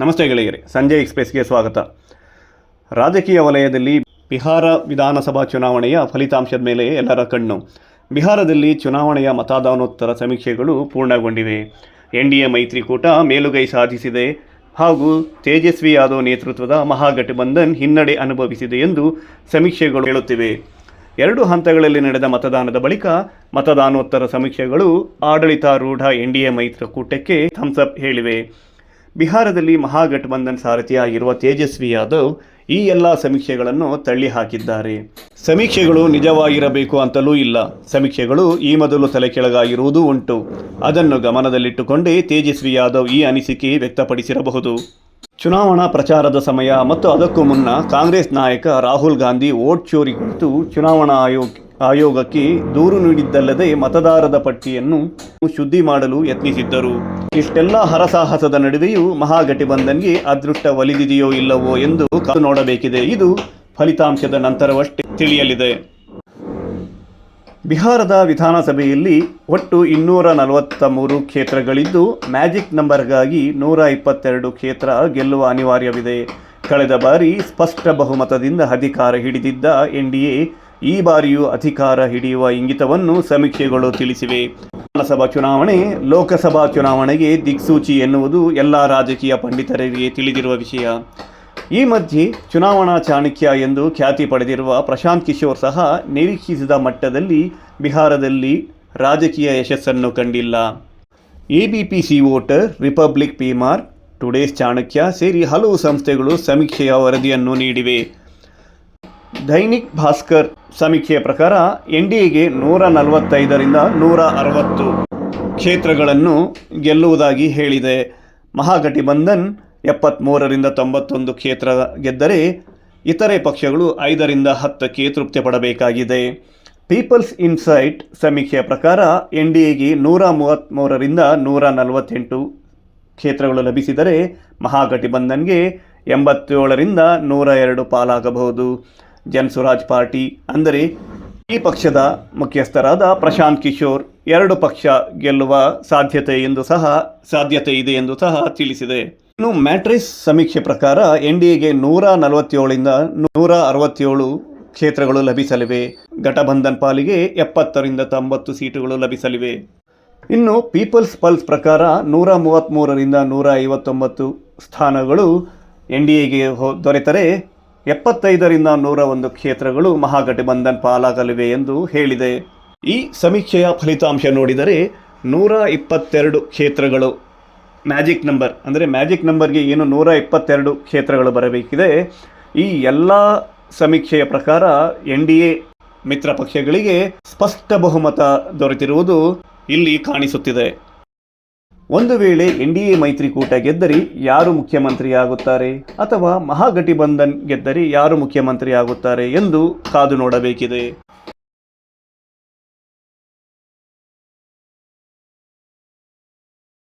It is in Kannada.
ನಮಸ್ತೆ ಗೆಳೆಯರೆ ಸಂಜಯ್ ಎಕ್ಸ್ಪ್ರೆಸ್ಗೆ ಸ್ವಾಗತ. ರಾಜಕೀಯ ವಲಯದಲ್ಲಿ ಬಿಹಾರ ವಿಧಾನಸಭಾ ಚುನಾವಣೆಯ ಫಲಿತಾಂಶದ ಮೇಲೆ ಎಲ್ಲರ ಕಣ್ಣು. ಬಿಹಾರದಲ್ಲಿ ಚುನಾವಣೆಯ ಮತದಾನೋತ್ತರ ಸಮೀಕ್ಷೆಗಳು ಪೂರ್ಣಗೊಂಡಿವೆ. ಎನ್ ಡಿ ಎ ಮೈತ್ರಿಕೂಟ ಮೇಲುಗೈ ಸಾಧಿಸಿದೆ ಹಾಗೂ ತೇಜಸ್ವಿ ಯಾದವ್ ನೇತೃತ್ವದ ಮಹಾಗಠಬಂಧನ್ ಹಿನ್ನಡೆ ಅನುಭವಿಸಿದೆ ಎಂದು ಸಮೀಕ್ಷೆಗಳು ಹೇಳುತ್ತಿವೆ. ಎರಡು ಹಂತಗಳಲ್ಲಿ ನಡೆದ ಮತದಾನದ ಬಳಿಕ ಮತದಾನೋತ್ತರ ಸಮೀಕ್ಷೆಗಳು ಆಡಳಿತಾರೂಢ ಎನ್ ಡಿ ಎ ಮೈತ್ರಿಕೂಟಕ್ಕೆ ಥಮ್ಸಪ್ ಹೇಳಿವೆ. ಬಿಹಾರದಲ್ಲಿ ಮಹಾಗಠಬಂಧನ್ ಸಾರಥಿಯಾಗಿರುವ ತೇಜಸ್ವಿ ಯಾದವ್ ಈ ಎಲ್ಲ ಸಮೀಕ್ಷೆಗಳನ್ನು ತಳ್ಳಿ ಹಾಕಿದ್ದಾರೆ ಸಮೀಕ್ಷೆಗಳು ನಿಜವಾಗಿರಬೇಕು ಅಂತಲೂ ಇಲ್ಲ. ಸಮೀಕ್ಷೆಗಳು ಈ ಮೊದಲು ತಲೆ ಕೆಳಗಾಗಿರುವುದೂ ಉಂಟು. ಅದನ್ನು ಗಮನದಲ್ಲಿಟ್ಟುಕೊಂಡೇ ತೇಜಸ್ವಿ ಯಾದವ್ ಈ ಅನಿಸಿಕೆ ವ್ಯಕ್ತಪಡಿಸಿರಬಹುದು. ಚುನಾವಣಾ ಪ್ರಚಾರದ ಸಮಯ ಮತ್ತು ಅದಕ್ಕೂ ಮುನ್ನ ಕಾಂಗ್ರೆಸ್ ನಾಯಕ ರಾಹುಲ್ ಗಾಂಧಿ ವೋಟ್ ಚೋರಿ ಕುರಿತು ಚುನಾವಣಾ ಆಯೋಗ ಆಯೋಗಕ್ಕೆ ದೂರು ನೀಡಿದ್ದಲ್ಲದೆ ಮತದಾರದ ಪಟ್ಟಿಯನ್ನು ಶುದ್ಧಿ ಮಾಡಲು ಯತ್ನಿಸಿದ್ದರು. ಇಷ್ಟೆಲ್ಲ ಹರಸಾಹಸದ ನಡುವೆಯೂ ಮಹಾಗಠಬಂಧನ್ಗೆ ಅದೃಷ್ಟ ಒಲಿದಿದೆಯೋ ಇಲ್ಲವೋ ಎಂದು ಕಾದು ನೋಡಬೇಕಿದೆ. ಇದು ಫಲಿತಾಂಶದ ನಂತರವಷ್ಟೇ ತಿಳಿಯಲಿದೆ. ಬಿಹಾರದ ವಿಧಾನಸಭೆಯಲ್ಲಿ ಒಟ್ಟು ಇನ್ನೂರ ನಲವತ್ತ ಮೂರು ಕ್ಷೇತ್ರಗಳಿದ್ದು, ಮ್ಯಾಜಿಕ್ ನಂಬರ್ಗಾಗಿ ನೂರ ಇಪ್ಪತ್ತೆರಡು ಕ್ಷೇತ್ರ ಗೆಲ್ಲುವ ಅನಿವಾರ್ಯವಿದೆ. ಕಳೆದ ಬಾರಿ ಸ್ಪಷ್ಟ ಬಹುಮತದಿಂದ ಅಧಿಕಾರ ಹಿಡಿದಿದ್ದ ಎನ್ ಡಿ ಎ ಈ ಬಾರಿಯೂ ಅಧಿಕಾರ ಹಿಡಿಯುವ ಇಂಗಿತವನ್ನು ಸಮೀಕ್ಷೆಗಳು ತಿಳಿಸಿವೆ. ಲೋಕಸಭಾ ಚುನಾವಣೆ, ಲೋಕಸಭಾ ಚುನಾವಣೆಗೆ ದಿಕ್ಸೂಚಿ ಎನ್ನುವುದು ಎಲ್ಲ ರಾಜಕೀಯ ಪಂಡಿತರಿಗೆ ತಿಳಿದಿರುವ ವಿಷಯ. ಈ ಮಧ್ಯೆ ಚುನಾವಣಾ ಚಾಣಕ್ಯ ಎಂದು ಖ್ಯಾತಿ ಪಡೆದಿರುವ ಪ್ರಶಾಂತ್ ಕಿಶೋರ್ ಸಹ ನಿರೀಕ್ಷಿಸಿದ ಮಟ್ಟದಲ್ಲಿ ಬಿಹಾರದಲ್ಲಿ ರಾಜಕೀಯ ಯಶಸ್ಸನ್ನು ಕಂಡಿಲ್ಲ. ABP C voter Republic PMARQ, today's Chanakya ಸೇರಿ ಹಲವು ಸಂಸ್ಥೆಗಳು ಸಮೀಕ್ಷೆಯ ವರದಿಯನ್ನು ನೀಡಿವೆ. ದೈನಿಕ್ ಭಾಸ್ಕರ್ ಸಮೀಕ್ಷೆಯ ಪ್ರಕಾರ ಎನ್ ಡಿ ಎಗೆ ನೂರ ನಲವತ್ತೈದರಿಂದ ನೂರ ಅರವತ್ತು ಕ್ಷೇತ್ರಗಳನ್ನು ಗೆಲ್ಲುವುದಾಗಿ ಹೇಳಿದೆ. ಮಹಾಗಠಬಂಧನ್ ಎಪ್ಪತ್ತ್ಮೂರರಿಂದ ತೊಂಬತ್ತೊಂದು ಕ್ಷೇತ್ರ ಗೆದ್ದರೆ ಇತರೆ ಪಕ್ಷಗಳು ಐದರಿಂದ ಹತ್ತಕ್ಕೆ ತೃಪ್ತಿ ಪಡಬೇಕಾಗಿದೆ. ಪೀಪಲ್ಸ್ ಇನ್ಸೈಟ್ ಸಮೀಕ್ಷೆಯ ಪ್ರಕಾರ ಎನ್ ಡಿ ಎಗೆ ನೂರ ಮೂವತ್ತ್ಮೂರರಿಂದ ನೂರ ನಲವತ್ತೆಂಟು ಕ್ಷೇತ್ರಗಳು ಲಭಿಸಿದರೆ ಮಹಾಗಠಬಂಧನ್ಗೆ ಎಂಬತ್ತೇಳರಿಂದ ನೂರ ಎರಡು ಪಾಲಾಗಬಹುದು. ಜನಸುರಾಜ್ ಪಾರ್ಟಿ ಅಂದರೆ ಈ ಪಕ್ಷದ ಮುಖ್ಯಸ್ಥರಾದ ಪ್ರಶಾಂತ್ ಕಿಶೋರ್. ಎರಡು ಪಕ್ಷ ಗೆಲ್ಲುವ ಸಾಧ್ಯತೆ ಎಂದು ಸಹ ಸಾಧ್ಯತೆ ಇದೆ ಎಂದು ಸಹ ತಿಳಿಸಿದೆ. ಇನ್ನು ಮ್ಯಾಟ್ರಿಸ್ ಸಮೀಕ್ಷೆ ಪ್ರಕಾರ ಎನ್ ಡಿ ಎಗೆ ನೂರ ನಲವತ್ತೇಳರಿಂದ ನೂರ ಅರವತ್ತೇಳು ಕ್ಷೇತ್ರಗಳು ಲಭಿಸಲಿವೆ. ಘಟಬಂಧನ್ ಪಾಲಿಗೆ ಎಪ್ಪತ್ತರಿಂದ ತೊಂಬತ್ತು ಸೀಟುಗಳು ಲಭಿಸಲಿವೆ. ಇನ್ನು ಪೀಪಲ್ಸ್ ಪಲ್ಸ್ ಪ್ರಕಾರ ನೂರ ಮೂವತ್ತ್ಮೂರರಿಂದ ನೂರ ಐವತ್ತೊಂಬತ್ತು ಸ್ಥಾನಗಳು ಎನ್ ಡಿ ಎಗೆ ದೊರೆತರೆ. ಎಪ್ಪತ್ತೈದರಿಂದ ನೂರ ಒಂದು ಕ್ಷೇತ್ರಗಳು ಮಹಾಗಠಬಂಧನ್ ಪಾಲಾಗಲಿವೆ ಎಂದು ಹೇಳಿದೆ. ಈ ಸಮೀಕ್ಷೆಯ ಫಲಿತಾಂಶ ನೋಡಿದರೆ ನೂರ ಇಪ್ಪತ್ತೆರಡು ಕ್ಷೇತ್ರಗಳು. ಮ್ಯಾಜಿಕ್ ನಂಬರ್, ಅಂದರೆ ಮ್ಯಾಜಿಕ್ ನಂಬರ್ಗೆ ಏನು ನೂರ ಇಪ್ಪತ್ತೆರಡು ಕ್ಷೇತ್ರಗಳು ಬರಬೇಕಿದೆ. ಈ ಎಲ್ಲ ಸಮೀಕ್ಷೆಯ ಪ್ರಕಾರ ಎನ್ ಡಿ ಎ ಮಿತ್ರ ಪಕ್ಷಗಳಿಗೆ ಸ್ಪಷ್ಟ ಬಹುಮತ ದೊರೆತಿರುವುದು ಇಲ್ಲಿ ಕಾಣಿಸುತ್ತಿದೆ. ಒಂದು ವೇಳೆ ಎನ್ ಡಿ ಎ ಮೈತ್ರಿಕೂಟ ಗೆದ್ದರೆ ಯಾರು ಮುಖ್ಯಮಂತ್ರಿಯಾಗುತ್ತಾರೆ? ಅಥವಾ ಮಹಾಗಠಬಂಧನ್ ಗೆದ್ದರೆ ಯಾರು ಮುಖ್ಯಮಂತ್ರಿಯಾಗುತ್ತಾರೆ ಎಂದು ಕಾದು ನೋಡಬೇಕಿದೆ.